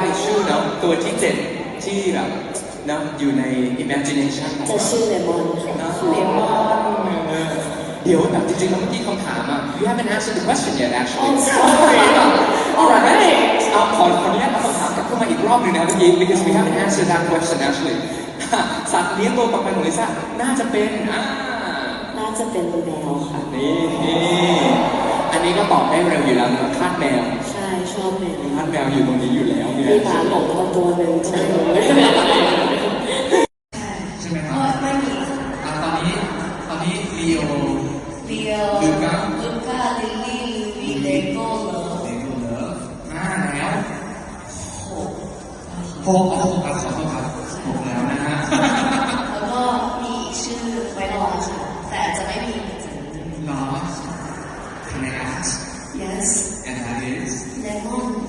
ได้ชื่อเนาะตัวที่เจ็ดที่แบบเนาะอยู่ใน imagination ของจะเราชื่อเลมอนค่ะนะเลมอนเดี๋ยวแบบจริงๆแล้วเมื่อกี้คำถามอะ you haven't answered the question yet actually Oh, sorry. alright เอาขอขออนุญาตเอาคำถามกลับเข้ามาอีกรอบหนึ่งนะเมื่อกี้ because we haven't answered that question actually สัตว์เลี้ยงตัวต่อไปของลิซ่าน่าจะเป็นอ่าน่าจะเป็นแมวค่ะนี่อันนี้ก็ตอบได้เร็วอยู่แล้วนะคาดแมวใช่ ชอบแมวท่านแมวอยู่ตรงนี้อยู่แล้วเนี่ยมีหมาหลงตัวหนึ่งใช่ไหมใช่ไหมครับไม่ค่ะตอนนี้ตอนนี้ลีโอลีโอลูกล้าลิลลี่ลีเลโกเลอเลโกเลอห้าแล้วหกหกอ๋อหกครับขอโทษครับหกแล้วนะฮะแล้วก็มีชื่อไว้รอค่ะแต่จะไม่มีเนาะ Can I ask? Yes. And I Thank you.